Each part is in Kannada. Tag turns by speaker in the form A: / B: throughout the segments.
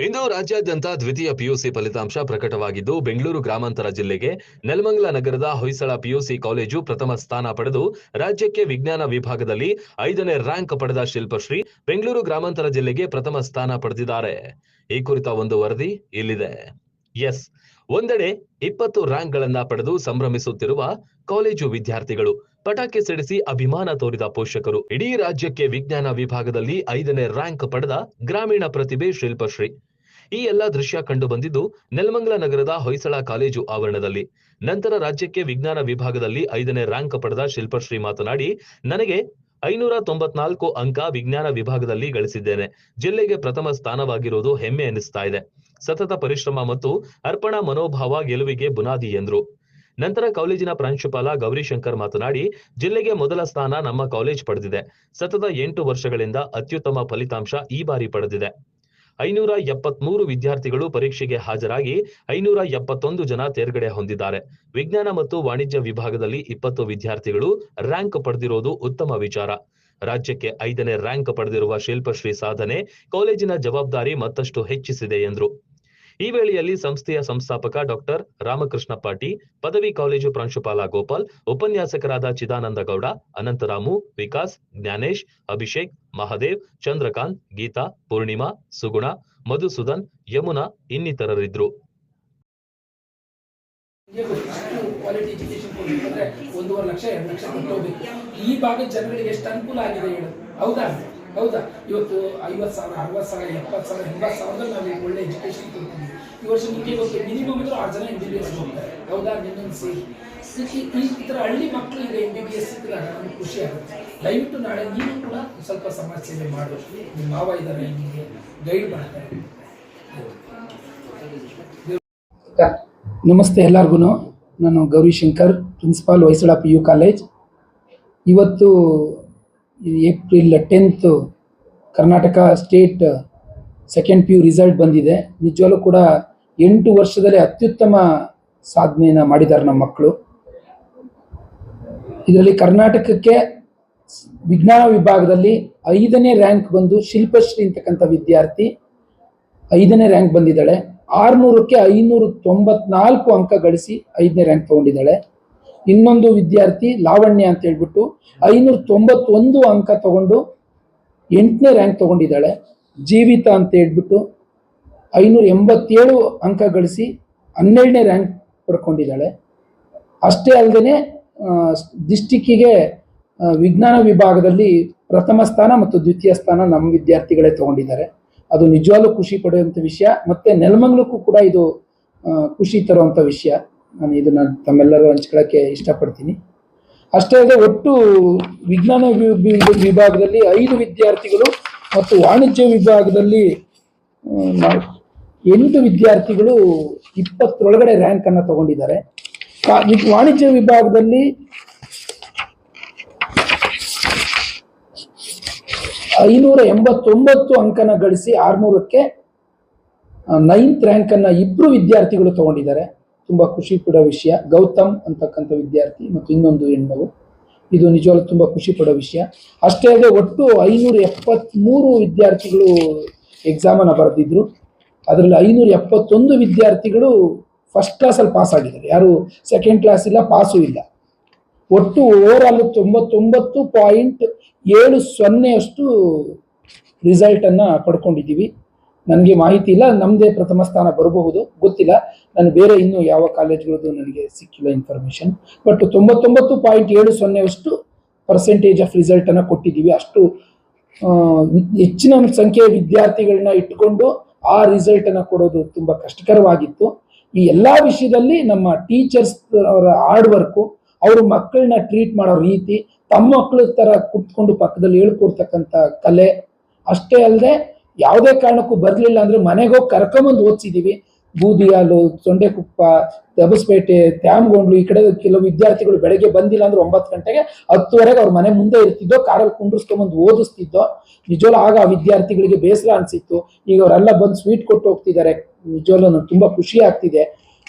A: ಇಂದು ರಾಜ್ಯಾದ್ಯಂತ ದ್ವಿತೀಯ ಪಿಯುಸಿ ಫಲಿತಾಂಶ ಪ್ರಕಟವಾಗಿದ್ದು, ಬೆಂಗಳೂರು ಗ್ರಾಮಾಂತರ ಜಿಲ್ಲೆಗೆ ನೆಲಮಂಗಲ ನಗರದ ಹೊಯ್ಸಳ ಪಿಯುಸಿ ಕಾಲೇಜು ಪ್ರಥಮ ಸ್ಥಾನ ಪಡೆದು ರಾಜ್ಯಕ್ಕೆ ವಿಜ್ಞಾನ ವಿಭಾಗದಲ್ಲಿ ಐದನೇ ರ್ಯಾಂಕ್ ಪಡೆದ ಶಿಲ್ಪಶ್ರೀ ಬೆಂಗಳೂರು ಗ್ರಾಮಾಂತರ ಜಿಲ್ಲೆಗೆ ಪ್ರಥಮ ಸ್ಥಾನ ಪಡೆದಿದ್ದಾರೆ. ಈ ಕುರಿತ ಒಂದು ವರದಿ ಇಲ್ಲಿದೆ. ಎಸ್. ಒಂದೆಡೆ ಇಪ್ಪತ್ತು ರ್ಯಾಂಕ್ಗಳನ್ನ ಪಡೆದು ಸಂಭ್ರಮಿಸುತ್ತಿರುವ ಕಾಲೇಜು ವಿದ್ಯಾರ್ಥಿಗಳು ಪಟಾಕಿ ಸಿಡಿಸಿ ಅಭಿಮಾನ ತೋರಿದ ಪೋಷಕರು. ಇಡೀ ರಾಜ್ಯಕ್ಕೆ ವಿಜ್ಞಾನ ವಿಭಾಗದಲ್ಲಿ ಐದನೇ ರ್ಯಾಂಕ್ ಪಡೆದ ಗ್ರಾಮೀಣ ಪ್ರತಿಭೆ ಶಿಲ್ಪಶ್ರೀ. ಈ ಎಲ್ಲ ದೃಶ್ಯ ಕಂಡು ಬಂದಿದ್ದು ನೆಲಮಂಗಲ ನಗರದ ಹೊಯ್ಸಳ ಕಾಲೇಜು ಆವರಣದಲ್ಲಿ. ನಂತರ ರಾಜ್ಯಕ್ಕೆ ವಿಜ್ಞಾನ ವಿಭಾಗದಲ್ಲಿ ಐದನೇ ರ್ಯಾಂಕ್ ಪಡೆದ ಶಿಲ್ಪಶ್ರೀ ಮಾತನಾಡಿ, ನನಗೆ ಐನೂರ ತೊಂಬತ್ನಾಲ್ಕು ಅಂಕ ವಿಜ್ಞಾನ ವಿಭಾಗದಲ್ಲಿ ಗಳಿಸಿದ್ದೇನೆ. ಜಿಲ್ಲೆಗೆ ಪ್ರಥಮ ಸ್ಥಾನವಾಗಿರುವುದು ಹೆಮ್ಮೆ ಎನಿಸ್ತಾ ಇದೆ. ಸತತ ಪರಿಶ್ರಮ ಮತ್ತು ಅರ್ಪಣಾ ಮನೋಭಾವ ಗೆಲುವಿಗೆ ಬುನಾದಿ ಎಂದ್ರು. ನಂತರ ಕಾಲೇಜಿನ ಪ್ರಾಂಶುಪಾಲ ಗೌರಿಶಂಕರ್ ಮಾತನಾಡಿ, ಜಿಲ್ಲೆಗೆ ಮೊದಲ ಸ್ಥಾನ ನಮ್ಮ ಕಾಲೇಜ್ ಪಡೆದಿದೆ. ಸತತ ಎಂಟು ವರ್ಷಗಳಿಂದ ಅತ್ಯುತ್ತಮ ಫಲಿತಾಂಶ ಈ ಬಾರಿ ಪಡೆದಿದೆ. ಐನೂರ ಎಪ್ಪತ್ಮೂರು ವಿದ್ಯಾರ್ಥಿಗಳು ಪರೀಕ್ಷೆಗೆ ಹಾಜರಾಗಿ ಐನೂರ ಎಪ್ಪತ್ತೊಂದು ಜನ ತೇರ್ಗಡೆ ಹೊಂದಿದ್ದಾರೆ. ವಿಜ್ಞಾನ ಮತ್ತು ವಾಣಿಜ್ಯ ವಿಭಾಗದಲ್ಲಿ ಇಪ್ಪತ್ತು ವಿದ್ಯಾರ್ಥಿಗಳು ರ್ಯಾಂಕ್ ಪಡೆದಿರೋದು ಉತ್ತಮ ವಿಚಾರ. ರಾಜ್ಯಕ್ಕೆ ಐದನೇ ರ್ಯಾಂಕ್ ಪಡೆದಿರುವ ಶಿಲ್ಪಶ್ರೀ ಸಾಧನೆ ಕಾಲೇಜಿನ ಜವಾಬ್ದಾರಿ ಮತ್ತಷ್ಟು ಹೆಚ್ಚಿಸಿದೆ ಎಂದರು. ಈ ವೇಳೆಯಲ್ಲಿ ಸಂಸ್ಥೆಯ ಸಂಸ್ಥಾಪಕ ಡಾಕ್ಟರ್ ರಾಮಕೃಷ್ಣ ಪಾಟಿ ಪದವಿ ಕಾಲೇಜು ಪ್ರಾಂಶುಪಾಲ ಗೋಪಾಲ್, ಉಪನ್ಯಾಸಕರಾದ ಚಿದಾನಂದ ಗೌಡ, ಅನಂತರಾಮು, ವಿಕಾಸ್, ಜ್ಞಾನೇಶ್, ಅಭಿಷೇಕ್, ಮಹಾದೇವ್, ಚಂದ್ರಕಾಂತ್, ಗೀತಾ, ಪೂರ್ಣಿಮಾ, ಸುಗುಣ, ಮಧುಸೂದನ್, ಯಮುನಾ ಇನ್ನಿತರರಿದ್ದರು.
B: ಕ್ವಾಲಿಟಿ ಎಜುಕೇಶನ್ ಕೊಡ್ಬೇಕಂದ್ರೆ ಒಂದೂವರೆ ಲಕ್ಷ, ಎರಡು ಲಕ್ಷ ಕೊಟ್ಟೋಗ್ಬೇಕು. ಈ ಭಾಗದ ಜನಗಳಿಗೆ ಎಷ್ಟು ಅನುಕೂಲ ಆಗಿದೆ ಹೌದಾ? ಹೌದಾ? ಇವತ್ತು ಐವತ್ತು ಸಾವಿರ, ಅರವತ್ತು ಸಾವಿರ, ಎಪ್ಪತ್ತು ಸಾವಿರ, ಎಂಬತ್ತು ಸಾವಿರದಲ್ಲಿ ನಾವು ಈಗ ಒಳ್ಳೆ ಎಜುಕೇಷನ್ ಕೊಡ್ತೀವಿ. ಈ ವರ್ಷ ನಿಮಗೆ ಮಿನಿಮಮ್ ಇದ್ರೂ ಆರು ಜನ ಎಂ ಬಿ ಬಿ ಎಸ್ ಹೋಗ್ತಾರೆ. ಹೌದಾ? ನಿನ್ನೊಂದು ಸೇರಿ. ಈ- ಥರ ಹಳ್ಳಿ ಮಕ್ಕಳು ಈಗ ಬಿ ಬಿ ಎಸ್ ನಮ್ಗೆ ಖುಷಿ ಆಗುತ್ತೆ. ದಯವಿಟ್ಟು ನಾಳೆ ನೀವು ಕೂಡ ಸ್ವಲ್ಪ ಸಮಾಜ ಸೇವೆ ಮಾಡು. ನಿಮ್ಮ ಮಾವ ಇದ್ದಾರೆ ನಿಮಗೆ ಗೈಡ್ ಮಾಡ್ತಾರೆ. ನಮಸ್ತೆ ಎಲ್ಲರಿಗೂ ನಾನು Gowrishankar principal Hoysala P U college. ಇವತ್ತು April tenth Karnataka state second P U result ಬಂದಿದೆ. ನಿಜವಾಗ್ಲೂ ಕೂಡ ಎಂಟು ವರ್ಷದಲ್ಲಿ ಅತ್ಯುತ್ತಮ ಸಾಧನೆಯನ್ನು ಮಾಡಿದ್ದಾರೆ ನಮ್ಮ ಮಕ್ಕಳು. ಇದರಲ್ಲಿ ಕರ್ನಾಟಕಕ್ಕೆ ವಿಜ್ಞಾನ ವಿಭಾಗದಲ್ಲಿ ಐದನೇ ರ್ಯಾಂಕ್ ಬಂದು ಶಿಲ್ಪಶ್ರೀ ಅಂತಕ್ಕಂಥ ವಿದ್ಯಾರ್ಥಿ ಐದನೇ ರ್ಯಾಂಕ್ ಬಂದಿದ್ದಾಳೆ. ಆರ್ನೂರಕ್ಕೆ ಐನೂರ ತೊಂಬತ್ನಾಲ್ಕು ಅಂಕ ಗಳಿಸಿ ಐದನೇ ರ್ಯಾಂಕ್ ತಗೊಂಡಿದ್ದಾಳೆ. ಇನ್ನೊಂದು ವಿದ್ಯಾರ್ಥಿ ಲಾವಣ್ಯ ಅಂತ ಹೇಳ್ಬಿಟ್ಟು ಐನೂರ ತೊಂಬತ್ತೊಂದು ಅಂಕ ತಗೊಂಡು ಎಂಟನೇ ರ್ಯಾಂಕ್ ತೊಗೊಂಡಿದ್ದಾಳೆ. ಜೀವಿತ ಅಂತ ಹೇಳ್ಬಿಟ್ಟು ಐನೂರ ಎಂಬತ್ತೇಳು ಅಂಕ ಗಳಿಸಿ ಹನ್ನೆರಡನೇ ರ್ಯಾಂಕ್ ಪಡ್ಕೊಂಡಿದ್ದಾಳೆ. ಅಷ್ಟೇ ಅಲ್ಲದೆ ಡಿಸ್ಟಿಕ್ಕಿಗೆ ವಿಜ್ಞಾನ ವಿಭಾಗದಲ್ಲಿ ಪ್ರಥಮ ಸ್ಥಾನ ಮತ್ತು ದ್ವಿತೀಯ ಸ್ಥಾನ ನಮ್ಮ ವಿದ್ಯಾರ್ಥಿಗಳೇ ತಗೊಂಡಿದ್ದಾರೆ. ಅದು ನಿಜವಾಗ್ಲೂ ಖುಷಿ ಪಡೆಯುವಂಥ ವಿಷಯ ಮತ್ತು ನೆಲಮಂಗ್ಲಕ್ಕೂ ಕೂಡ ಇದು ಖುಷಿ ತರುವಂಥ ವಿಷಯ. ನಾನು ಇದನ್ನು ತಮ್ಮೆಲ್ಲರೂ ಹಂಚ್ಕೊಳ್ಳೋಕ್ಕೆ ಇಷ್ಟಪಡ್ತೀನಿ. ಅಷ್ಟೇ ಅಲ್ಲದೆ ಒಟ್ಟು ವಿಜ್ಞಾನ ವಿಭಾಗದಲ್ಲಿ ಐದು ವಿದ್ಯಾರ್ಥಿಗಳು ಮತ್ತು ವಾಣಿಜ್ಯ ವಿಭಾಗದಲ್ಲಿ ಎಂಟು ವಿದ್ಯಾರ್ಥಿಗಳು ಇಪ್ಪತ್ತರೊಳಗಡೆ ರ್ಯಾಂಕ್ ಅನ್ನ ತಗೊಂಡಿದ್ದಾರೆ. ವಾಣಿಜ್ಯ ವಿಭಾಗದಲ್ಲಿ ಐನೂರ ಎಂಬತ್ತೊಂಬತ್ತು ಅಂಕನ ಗಳಿಸಿ ಆರ್ನೂರಕ್ಕೆ ನೈನ್ತ್ ರ್ಯಾಂಕನ್ನು ಇಬ್ಬರು ವಿದ್ಯಾರ್ಥಿಗಳು ತಗೊಂಡಿದ್ದಾರೆ. ತುಂಬಾ ಖುಷಿ ಪಡೋ ವಿಷಯ. ಗೌತಮ್ ಅಂತಕ್ಕಂಥ ವಿದ್ಯಾರ್ಥಿ ಮತ್ತು ಇನ್ನೊಂದು ಹೆಣ್ಮಗು. ಇದು ನಿಜವಾಗ್ಲೂ ತುಂಬಾ ಖುಷಿ ಪಡೋ ವಿಷಯ. ಅಷ್ಟೇ ಅಲ್ಲದೆ ಒಟ್ಟು ಐನೂರ ಎಪ್ಪತ್ತ್ಮೂರು ವಿದ್ಯಾರ್ಥಿಗಳು ಎಕ್ಸಾಮನ್ನು ಬರೆದಿದ್ರು. ಅದರಲ್ಲಿ ಐನೂರ ಎಪ್ಪತ್ತೊಂದು ವಿದ್ಯಾರ್ಥಿಗಳು ಫಸ್ಟ್ ಕ್ಲಾಸಲ್ಲಿ ಪಾಸ್ ಆಗಿದ್ದಾರೆ. ಯಾರು ಸೆಕೆಂಡ್ ಕ್ಲಾಸ್ ಇಲ್ಲ ಪಾಸು ಇಲ್ಲ. ಒಟ್ಟು ಓವರ್ ಆಲ್ ತೊಂಬತ್ತೊಂಬತ್ತು ಪಾಯಿಂಟ್ ಏಳು ಸೊನ್ನೆಯಷ್ಟು ರಿಸಲ್ಟನ್ನು ಪಡ್ಕೊಂಡಿದ್ದೀವಿ. ನನಗೆ ಮಾಹಿತಿ ಇಲ್ಲ ನಮ್ಮದೇ ಪ್ರಥಮ ಸ್ಥಾನ ಬರಬಹುದು, ಗೊತ್ತಿಲ್ಲ. ನಾನು ಬೇರೆ ಇನ್ನೂ ಯಾವ ಕಾಲೇಜ್ಗಳದ್ದು ನನಗೆ ಸಿಕ್ಕಿಲ್ಲ ಇನ್ಫಾರ್ಮೇಷನ್ ಬಟ್ ತೊಂಬತ್ತೊಂಬತ್ತು ಪಾಯಿಂಟ್ ಏಳು ಸೊನ್ನೆಯಷ್ಟು ಪರ್ಸೆಂಟೇಜ್ ಆಫ್ ರಿಸಲ್ಟನ್ನು ಕೊಟ್ಟಿದ್ದೀವಿ. ಅಷ್ಟು ಹೆಚ್ಚಿನ ಸಂಖ್ಯೆಯ ವಿದ್ಯಾರ್ಥಿಗಳನ್ನ ಇಟ್ಕೊಂಡು ಆ ರಿಸಲ್ಟನ್ನು ಕೊಡೋದು ತುಂಬ ಕಷ್ಟಕರವಾಗಿತ್ತು. ಈ ಎಲ್ಲ ವಿಷಯದಲ್ಲಿ ನಮ್ಮ ಟೀಚರ್ಸ್ ಅವರ ಹಾರ್ಡ್ ವರ್ಕು ಅವರು ಮಕ್ಕಳನ್ನ ಟ್ರೀಟ್ ಮಾಡೋ ರೀತಿ, ತಮ್ಮ ಮಕ್ಕಳ ಥರ ಕುತ್ಕೊಂಡು ಪಕ್ಕದಲ್ಲಿ ಹೇಳ್ಕೊಡ್ತಕ್ಕಂಥ ಕಲೆ, ಅಷ್ಟೇ ಅಲ್ಲದೆ ಯಾವುದೇ ಕಾರಣಕ್ಕೂ ಬರಲಿಲ್ಲ ಅಂದ್ರೆ ಮನೆಗೆ ಹೋಗಿ ಕರ್ಕೊಂಬಂದು ಓದಿಸಿದೀವಿ. ಬೂದಿಯಾಲು, ಸೊಂಡೆಕುಪ್ಪ, ದಬಸ್ಪೇಟೆ, ತ್ಯಾಮಗೊಂಡ್ಲು ಈ ಕಡೆ ಕೆಲವು ವಿದ್ಯಾರ್ಥಿಗಳು ಬೆಳಗ್ಗೆ ಬಂದಿಲ್ಲ ಅಂದ್ರೆ ಒಂಬತ್ತು ಗಂಟೆಗೆ ಹತ್ತುವರೆಗೆ ಅವ್ರ ಮನೆ ಮುಂದೆ ಇರ್ತಿದ್ದೋ, ಕಾರಲ್ಲಿ ಕುಂಡ್ರಿಸ್ಕೊಂಬಂದು ಓದಿಸ್ತಿದ್ದೋ ನಿಜವಲ್ಲ ಆಗ ಆ ವಿದ್ಯಾರ್ಥಿಗಳಿಗೆ ಬೇಸರ ಅನಿಸಿತ್ತು. ಈಗ ಅವರೆಲ್ಲ ಬಂದು ಸ್ವೀಟ್ ಕೊಟ್ಟು ಹೋಗ್ತಿದ್ದಾರೆ. ನಿಜವಲ್ಲ ತುಂಬ ಖುಷಿ ಆಗ್ತಿದೆ.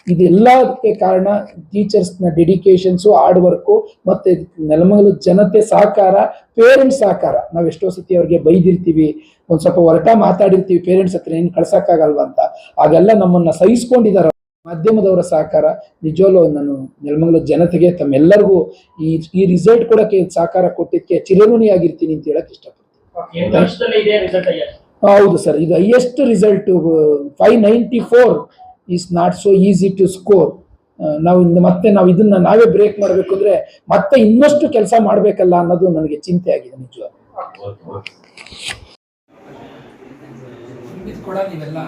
B: ಇದೆಲ್ಲದಕ್ಕೆ ಕಾರಣ ಟೀಚರ್ಸ್ನ ಡೆಡಿಕೇಶನ್ಸು ಹಾರ್ಡ್ ವರ್ಕು ಮತ್ತೆ ನೆಲಮಂಗಲ ಜನತೆ ಸಹಕಾರ ಪೇರೆಂಟ್ಸ್ ಸಹಕಾರ. ನಾವು ಎಷ್ಟೋ ಸತಿ ಅವ್ರಿಗೆ ಬೈದಿರ್ತೀವಿ ಒಂದು ಸ್ವಲ್ಪ ಹೊರಟ ಮಾತಾಡಿರ್ತೀವಿ ಪೇರೆಂಟ್ಸ್ ಹತ್ರ ಏನು ಕಳ್ಸೋಕ್ಕಾಗಲ್ವ ಅಂತ. ಅದೆಲ್ಲ ನಮ್ಮನ್ನ ಸಹಿಸ್ಕೊಂಡಿದ್ದಾರೆ ಮಾಧ್ಯಮದವರ ಸಹಕಾರ ನಿಜವಲ್ಲೂ ನಾನು ನೆಲಮಂಗಲ ಜನತೆಗೆ ತಮ್ಮೆಲ್ಲರಿಗೂ ಈ ಈ ರಿಸಲ್ಟ್ ಕೊಡೋಕ್ಕೆ ಸಹಕಾರ ಕೊಟ್ಟಿದ್ದಕ್ಕೆ ಚಿರಋಣಿಯಾಗಿರ್ತೀನಿ ಅಂತ ಹೇಳಕ್ ಇಷ್ಟಪಡ್ತೀನಿ. ಹೌದು ಸರ್ ಇದು highest result five ninety four is not so easy to score ನಾವು ಇನ್ನು ಮತ್ತೆ ನಾವು ಇದನ್ನ ನಾವೇ ಬ್ರೇಕ್ ಮಾಡಬೇಕು ಅಂದ್ರೆ ಮತ್ತೆ ಇನ್ನಷ್ಟು ಕೆಲಸ ಮಾಡಬೇಕಲ್ಲ ಅನ್ನೋದು ನನಗೆ ಚಿಂತೆ ಆಗಿದೆ ನಿಜವಾಗಿ ಕೂಡ ನೀವೆಲ್ಲ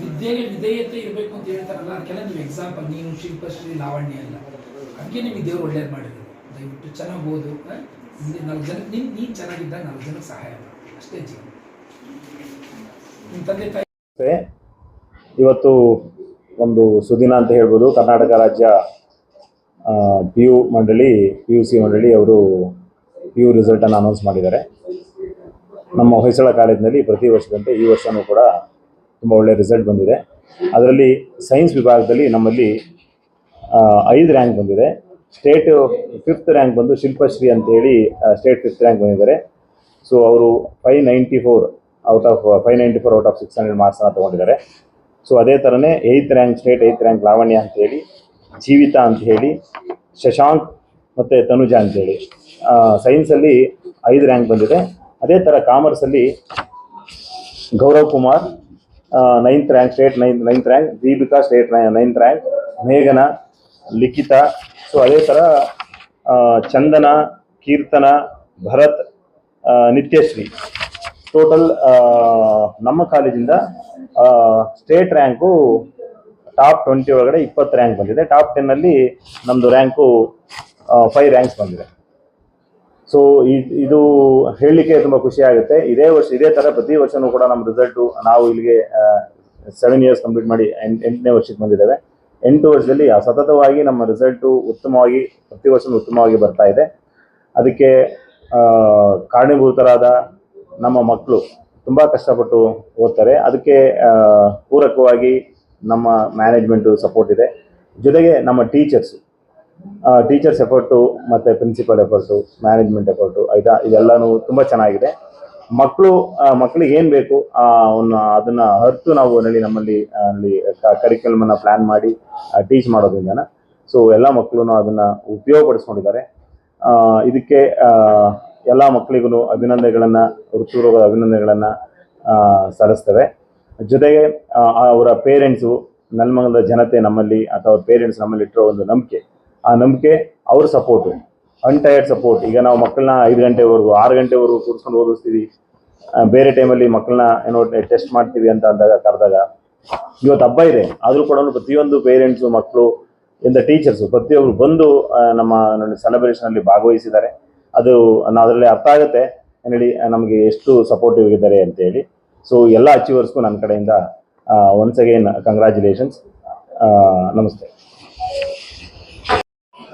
B: ವಿದ್ಯೆಗೆ ವಿಧೇಯತೆ ಇರಬೇಕು ಅಂತ ಹೇಳ್ತಾರಲ್ಲ ಅದಕ್ಕೆಲ್ಲ ನೀವು ಎಕ್ಸಾಂಪಲ್ ನೀನು ಶಿಲ್ಪಶ್ರೀ ಲಾವಣ್ಯ ಎಲ್ಲ ಅದಕ್ಕೆ ನಿಮಗೆ ದೇವ್ರು ಒಳ್ಳೇದು ಮಾಡಿದ್ರು ದಯವಿಟ್ಟು ಚೆನ್ನಾಗಿ ಓದು ನಾಲ್ಕು ಜನ ನಿನ್ ನೀನು ಚೆನ್ನಾಗಿದ್ದಾಗ ನಾಲ್ಕು ಜನಕ್ಕೆ ಸಹಾಯ ಮಾಡು. ಅಷ್ಟೇ ಜೀವನ. ನಿಮ್ಮ ತಂದೆ ತಾಯಿ
C: ಇವತ್ತು ಒಂದು ಸುದಿನ ಅಂತ ಹೇಳ್ಬೋದು. ಕರ್ನಾಟಕ ರಾಜ್ಯ ಪಿ ಯು ಮಂಡಳಿ ಪಿ ಯು ಸಿ ಮಂಡಳಿ ಅವರು ಪಿ ಯು ರಿಸಲ್ಟನ್ನು ಅನೌನ್ಸ್ ಮಾಡಿದ್ದಾರೆ. ನಮ್ಮ ಹೊಯ್ಸಳ ಕಾಲೇಜಿನಲ್ಲಿ ಪ್ರತಿ ವರ್ಷದಂತೆ ಈ ವರ್ಷವೂ ಕೂಡ ತುಂಬ ಒಳ್ಳೆಯ ರಿಸಲ್ಟ್ ಬಂದಿದೆ. ಅದರಲ್ಲಿ ಸೈನ್ಸ್ ವಿಭಾಗದಲ್ಲಿ ನಮ್ಮಲ್ಲಿ ಐದು ರ್ಯಾಂಕ್ ಬಂದಿದೆ. ಸ್ಟೇಟ್ ಫಿಫ್ತ್ ರ್ಯಾಂಕ್ ಬಂದು ಶಿಲ್ಪಶ್ರೀ ಅಂತೇಳಿ ಸ್ಟೇಟ್ ಫಿಫ್ತ್ ರ್ಯಾಂಕ್ ಬಂದಿದ್ದಾರೆ. ಸೊ ಅವರು five ninety four out of five ninety four out of six hundred ಮಾರ್ಕ್ಸನ್ನು ತೊಗೊಂಡಿದ್ದಾರೆ. ಸೊ ಅದೇ ಥರನೇ eighth rank state eighth rank Lavanya ಅಂತೇಳಿ, ಜೀವಿತ ಅಂತ ಹೇಳಿ ಶಶಾಂಕ್ ಮತ್ತು ತನುಜ ಅಂತೇಳಿ. ಸೈನ್ಸಲ್ಲಿ ಐದು ರ್ಯಾಂಕ್ ಬಂದಿದೆ. ಅದೇ ಥರ ಕಾಮರ್ಸಲ್ಲಿ Gaurav Kumar ninth rank state nine ninth rank Deepika state ninth rank ಮೇಘನ, ಲಿಖಿತ. ಸೊ ಅದೇ ಥರ ಚಂದನ, ಕೀರ್ತನ, ಭರತ್ ನಿತ್ಯಶ್ರೀ. ಟೋಟಲ್ ನಮ್ಮ ಕಾಲೇಜಿಂದ ಸ್ಟೇಟ್ ರ್ಯಾಂಕು ಟಾಪ್ ಟ್ವೆಂಟಿ ಒಳಗಡೆ ಇಪ್ಪತ್ತು ರ್ಯಾಂಕ್ ಬಂದಿದೆ. ಟಾಪ್ ಟೆನ್ನಲ್ಲಿ ನಮ್ಮದು ರ್ಯಾಂಕು ಫೈವ್ ರ್ಯಾಂಕ್ಸ್ ಬಂದಿದೆ. ಸೊ ಇದು ಹೇಳಲಿಕ್ಕೆ ತುಂಬ ಖುಷಿ ಆಗುತ್ತೆ. ಇದೇ ವರ್ಷ, ಇದೇ ಥರ ಪ್ರತಿ ವರ್ಷವೂ ಕೂಡ ನಮ್ಮ ರಿಸಲ್ಟು ನಾವು ಇಲ್ಲಿಗೆ ಸೆವೆನ್ ಇಯರ್ಸ್ ಕಂಪ್ಲೀಟ್ ಮಾಡಿ ಎಂಟ್, ಎಂಟನೇ ವರ್ಷಕ್ಕೆ ಬಂದಿದ್ದೇವೆ. ಎಂಟು ವರ್ಷದಲ್ಲಿ ಸತತವಾಗಿ ನಮ್ಮ ರಿಸಲ್ಟು ಉತ್ತಮವಾಗಿ, ಪ್ರತಿ ವರ್ಷವೂ ಉತ್ತಮವಾಗಿ ಬರ್ತಾ ಇದೆ. ಅದಕ್ಕೆ ಕಾರಣೀಭೂತರಾದ ನಮ್ಮ ಮಕ್ಕಳು ತುಂಬ ಕಷ್ಟಪಟ್ಟು ಓದ್ತಾರೆ. ಅದಕ್ಕೆ ಪೂರಕವಾಗಿ ನಮ್ಮ ಮ್ಯಾನೇಜ್ಮೆಂಟು ಸಪೋರ್ಟ್ ಇದೆ. ಜೊತೆಗೆ ನಮ್ಮ ಟೀಚರ್ಸು ಟೀಚರ್ಸ್ ಎಫರ್ಟು ಮತ್ತು ಪ್ರಿನ್ಸಿಪಲ್ ಎಫರ್ಟು ಮ್ಯಾನೇಜ್ಮೆಂಟ್ ಎಫರ್ಟು ಆಯಿತಾ ಇದೆಲ್ಲನೂ ತುಂಬ ಚೆನ್ನಾಗಿದೆ. ಮಕ್ಕಳು ಮಕ್ಕಳಿಗೆ ಏನು ಬೇಕು ಅವನ್ನ ಅದನ್ನು ಅರ್ತು ನಾವು ಅಲ್ಲಿ ನಮ್ಮಲ್ಲಿ ಅಲ್ಲಿ ಕರಿಕ್ಯುಲಮನ್ನು ಪ್ಲ್ಯಾನ್ ಮಾಡಿ ಟೀಚ್ ಮಾಡೋದ್ರಿಂದ ಸೊ ಎಲ್ಲ ಮಕ್ಕಳು ಅದನ್ನು ಉಪಯೋಗಪಡಿಸ್ಕೊಂಡಿದ್ದಾರೆ. ಇದಕ್ಕೆ ಎಲ್ಲ ಮಕ್ಕಳಿಗೂ ಅಭಿನಂದನೆಗಳನ್ನು ಋತುರೋಗದ ಅಭಿನಂದನೆಗಳನ್ನು ಸಲ್ಲಿಸ್ತವೆ. ಜೊತೆಗೆ ಅವರ ಪೇರೆಂಟ್ಸು ನೆಲಮಂಗಲದ ಜನತೆ ನಮ್ಮಲ್ಲಿ ಅಥವಾ ಪೇರೆಂಟ್ಸ್ ನಮ್ಮಲ್ಲಿ ಇಟ್ಟಿರೋ ಒಂದು ನಂಬಿಕೆ, ಆ ನಂಬಿಕೆ ಅವ್ರ ಸಪೋರ್ಟು ಅನ್ಟೈರ್ಡ್ ಸಪೋರ್ಟ್ ಈಗ ನಾವು ಮಕ್ಕಳನ್ನ ಐದು ಗಂಟೆವರೆಗೂ, ಆರು ಗಂಟೆವರೆಗೂ ಕೂರಿಸ್ಕೊಂಡು ಓದಿಸ್ತೀವಿ. ಬೇರೆ ಟೈಮಲ್ಲಿ ಮಕ್ಕಳನ್ನ ಏನೋ ಟೆಸ್ಟ್ ಮಾಡ್ತೀವಿ ಅಂತ ಅಂದಾಗ, ಕರೆದಾಗ, ಇವತ್ತು ಹಬ್ಬ ಇದೆ. ಆದರೂ ಕೂಡ ಪ್ರತಿಯೊಂದು ಪೇರೆಂಟ್ಸು ಮಕ್ಕಳು ಇಂದ ಟೀಚರ್ಸು ಪ್ರತಿಯೊಬ್ಬರು ಬಂದು ನಮ್ಮ ಸೆಲೆಬ್ರೇಷನಲ್ಲಿ ಭಾಗವಹಿಸಿದ್ದಾರೆ. ಅದು ಅದರಲ್ಲಿ ಅರ್ಥ ಆಗುತ್ತೆ. ಏನೇಳಿ ನಮಗೆ ಎಷ್ಟು ಸಪೋರ್ಟಿವ್ ಇದ್ದಾರೆ ಅಂತೇಳಿ ಸೊ ಎಲ್ಲ ಅಚೀವರ್ಸ್ಗೂ ನನ್ನ ಕಡೆಯಿಂದ ಒನ್ಸ್ ಅಗೈನ್ ಕಂಗ್ರ್ಯಾಚುಲೇಷನ್ಸ್ ನಮಸ್ತೆ.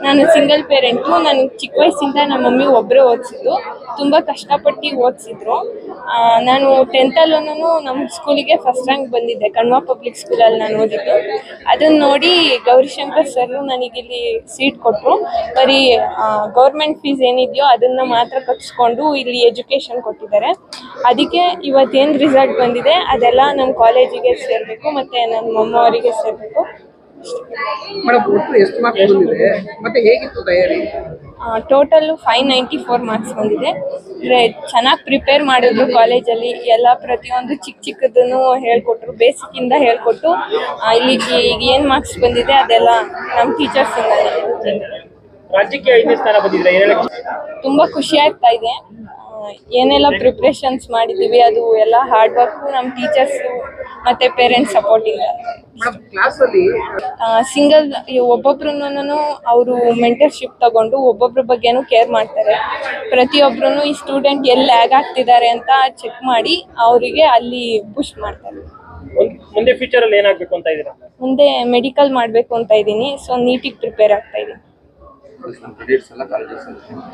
D: ನಾನು ಸಿಂಗಲ್ ಪೇರೆಂಟು ನಾನು ಚಿಕ್ಕ ವಯಸ್ಸಿಂದ ನಮ್ಮ ಮಮ್ಮಿ ಒಬ್ಬರೇ ಓದಿಸಿದ್ದು. ತುಂಬ ಕಷ್ಟಪಟ್ಟು ಓದಿಸಿದ್ರು. ನಾನು ಟೆಂತಲ್ಲೂ ನಮ್ಮ ಸ್ಕೂಲಿಗೆ ಫಸ್ಟ್ ರ್ಯಾಂಕ್ ಬಂದಿದ್ದೆ ಕಣ್ವ ಪಬ್ಲಿಕ್ ಸ್ಕೂಲಲ್ಲಿ ನಾನು ಓದಿದ್ದು. ಅದನ್ನು ನೋಡಿ ಗೌರಿಶಂಕರ್ ಸರ್ ನನಗಿಲ್ಲಿ ಸೀಟ್ ಕೊಟ್ಟರು ಬರೀ ಗೌರ್ಮೆಂಟ್ ಫೀಸ್ ಏನಿದೆಯೋ ಅದನ್ನು ಮಾತ್ರ ಕಟ್ಸ್ಕೊಂಡು ಇಲ್ಲಿ ಎಜುಕೇಷನ್ ಕೊಟ್ಟಿದ್ದಾರೆ. ಅದಕ್ಕೆ ಇವತ್ತೇನು ರಿಸಲ್ಟ್ ಬಂದಿದೆ ಅದೆಲ್ಲ ನಮ್ಮ ಕಾಲೇಜಿಗೆ ಸೇರಬೇಕು, ಮತ್ತು ನನ್ನ ಮೊಮ್ಮವರಿಗೆ ಸೇರಬೇಕು.
E: ಮೇಡಮ್ ಒಟ್ಟು ಎಷ್ಟು ಮಾರ್ಕ್ಸ್ ಬಂದಿದೆ? ಮತ್ತೆ ಹೇಗಿತ್ತು ತಯಾರಿ?
D: Total five ninety four marks ಬಂದಿದೆ. ಅಂದರೆ ಚೆನ್ನಾಗಿ ಪ್ರಿಪೇರ್ ಮಾಡಿದ್ರು ಕಾಲೇಜಲ್ಲಿ. ಎಲ್ಲ ಪ್ರತಿಯೊಂದು ಚಿಕ್ಕ ಚಿಕ್ಕದನ್ನು ಹೇಳ್ಕೊಟ್ರು ಬೇಸಿಕ್ಕಿಂದ ಹೇಳ್ಕೊಟ್ಟು ಇಲ್ಲಿ ಈಗ ಏನು ಮಾರ್ಕ್ಸ್ ಬಂದಿದೆ ಅದೆಲ್ಲ ನಮ್ಮ ಟೀಚರ್ಸ್
F: ರಾಜ್ಯಕ್ಕೆ ಐದನೇ ಸ್ಥಾನ ಬಂದಿದ್ರೆ ಏನ್ ಹೇಳಕ್
D: ತುಂಬ ಖುಷಿ ಆಗ್ತಾ ಇದೆ. ಏನೆಲ್ಲ ಪ್ರಿಪ್ರೇಷನ್ಸ್ ಮಾಡಿದೀವಿ ಅದು ಎಲ್ಲ ಹಾರ್ಡ್ ವರ್ಕ್ ನಮ್ಮ ಟೀಚರ್ಸ್ ಮತ್ತೆ ಪೇರೆಂಟ್ಸ್ ಸಪೋರ್ಟಿಂದ
E: ಮೇಡಮ್ ಕ್ಲಾಸ್ ಅಲ್ಲಿ
D: ಸಿಂಗಲ್ ಒಬ್ಬೊಬ್ರು ಅವರು ಮೆಂಟರ್ಶಿಪ್ ತಗೊಂಡು ಒಬ್ಬೊಬ್ರ ಬಗ್ಗೆನೂ ಕೇರ್ ಮಾಡ್ತಾರೆ. ಪ್ರತಿಯೊಬ್ರು ಈ ಸ್ಟೂಡೆಂಟ್ ಎಲ್ಲಿ ಲ್ಯಾಗ್ ಆಗ್ತಿದ್ದಾರೆ ಅಂತ ಚೆಕ್ ಮಾಡಿ ಅವರಿಗೆ ಅಲ್ಲಿ ಪುಷ್ ಮಾಡ್ತಾರೆ.
F: ಮುಂದೆ ಫ್ಯೂಚರ್ ಅಲ್ಲಿ ಏನಾಗಬೇಕು ಅಂತ ಇದ್ದೀರಾ?
D: ಮುಂದೆ ಮೆಡಿಕಲ್ ಮಾಡಬೇಕು ಅಂತ ಇದ್ದೀನಿ. ಸೊ ನೀಟಿಗೆ ಪ್ರಿಪೇರ್ ಆಗ್ತಾ ಇದ್ದೀನಿ.